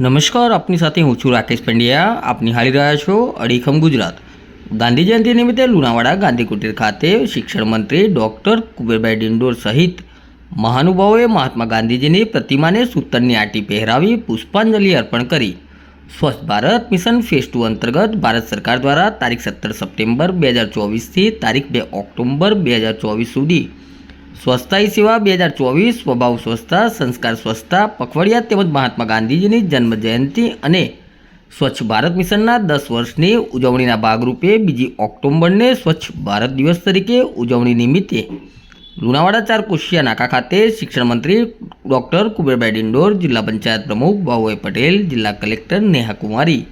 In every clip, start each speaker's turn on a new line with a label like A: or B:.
A: નમસ્કાર, આપની સાથે હું છું રાકેશ પંડ્યા. આપ નિહાળી રહ્યા છો અડીખમ ગુજરાત. ગાંધી જયંતિ નિમિત્તે લુણાવાડા ગાંધી કુટીર ખાતે શિક્ષણ મંત્રી ડૉક્ટર કુબેરભાઈ ડિંડોર સહિત મહાનુભાવોએ મહાત્મા ગાંધીજીની પ્રતિમાને સૂતરની આંટી પહેરાવી પુષ્પાંજલિ અર્પણ કરી. સ્વચ્છ ભારત મિશન ફેઝ ટુ અંતર્ગત ભારત સરકાર દ્વારા તારીખ સત્તર સપ્ટેમ્બર બે હજાર ચોવીસથી તારીખ બે ઓક્ટોબર બે હજાર ચોવીસ સુધી સ્વચ્છતા સેવા બે હજાર ચોવીસ, સ્વભાવ સ્વચ્છતા સંસ્કાર સ્વચ્છતા પખવાડિયા તેમજ મહાત્મા ગાંધીજીની જન્મ જયંતિ અને સ્વચ્છ ભારત મિશનના દસ વર્ષની ઉજવણીના ભાગરૂપે બીજી ઓક્ટોબરને સ્વચ્છ ભારત દિવસ તરીકે ઉજવણી નિમિત્તે લુણાવાડા ચાર કોશિયા નાકા ખાતે શિક્ષણ મંત્રી ડૉક્ટર કુબેરભાઈ ડિંડોર, જિલ્લા પંચાયત પ્રમુખ બાહુભાઈ પટેલ, જિલ્લા કલેક્ટર નેહા કુમારી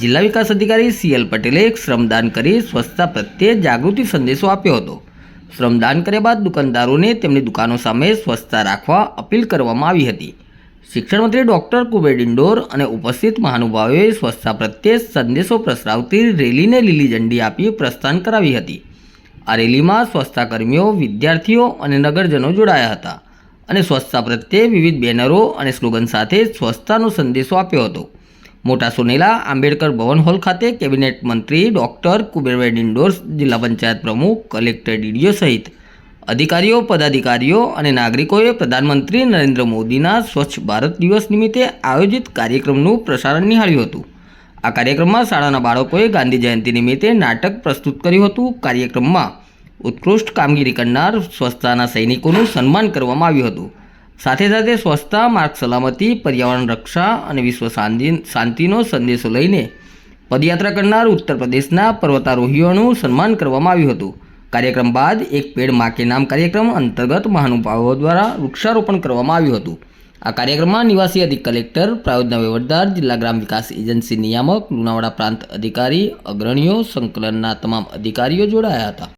A: જિલ્લા વિકાસ અધિકારી સી એલ પટેલે શ્રમદાન કરી સ્વચ્છતા પ્રત્યે જાગૃતિ સંદેશો આપ્યો હતો. શ્રમદાન કર્યા બાદ દુકાનદારોને તેમની દુકાનો સામે સ્વચ્છતા રાખવા અપીલ કરવામાં આવી હતી. શિક્ષણ મંત્રી ડૉક્ટર કુબેર ડિંડોર અને ઉપસ્થિત મહાનુભાવોએ સ્વચ્છતા પ્રત્યે સંદેશો પ્રસરાવતી રેલીને લીલી ઝંડી આપી પ્રસ્થાન કરાવી હતી. આ રેલીમાં સ્વચ્છતા કર્મીઓ, વિદ્યાર્થીઓ અને નગરજનો જોડાયા હતા અને સ્વચ્છતા પ્રત્યે વિવિધ બેનરો અને સ્લોગન સાથે સ્વચ્છતાનો સંદેશો આપ્યો હતો. મોટા સોનેલા આંબેડકર ભવન હોલ ખાતે કેબિનેટ મંત્રી ડૉક્ટર કુબેરભાઈ ડિંડોર જિલ્લા પંચાયત પ્રમુખ, કલેક્ટર ડીડીઓ સહિત અધિકારીઓ, પદાધિકારીઓ અને નાગરિકોએ પ્રધાનમંત્રી નરેન્દ્ર મોદીના સ્વચ્છ ભારત દિવસ નિમિત્તે આયોજિત કાર્યક્રમનું પ્રસારણ નિહાળ્યું હતું. આ કાર્યક્રમમાં શાળાના બાળકોએ ગાંધી જયંતિ નિમિત્તે નાટક પ્રસ્તુત કર્યું હતું. કાર્યક્રમમાં ઉત્કૃષ્ટ કામગીરી કરનાર સ્વચ્છતાના સૈનિકોનું સન્માન કરવામાં આવ્યું હતું. સાથે સાથે સ્વચ્છતા માર્ગ સલામતી, પર્યાવરણ રક્ષા અને વિશ્વ શાંતિ શાંતિનો સંદેશો લઈને પદયાત્રા કરનાર ઉત્તર પ્રદેશના પર્વતારોહીઓનું સન્માન કરવામાં આવ્યું હતું. કાર્યક્રમ બાદ એક પેડ માકે નામ કાર્યક્રમ અંતર્ગત મહાનુભાવો દ્વારા વૃક્ષારોપણ કરવામાં આવ્યું હતું. આ કાર્યક્રમમાં નિવાસી અધિક કલેક્ટર, પ્રાયોજના વહીવટદાર, જિલ્લા ગ્રામ વિકાસ એજન્સી નિયામક, લુણાવાડા પ્રાંત અધિકારી, અગ્રણીઓ, સંકલનના તમામ અધિકારીઓ જોડાયા હતા.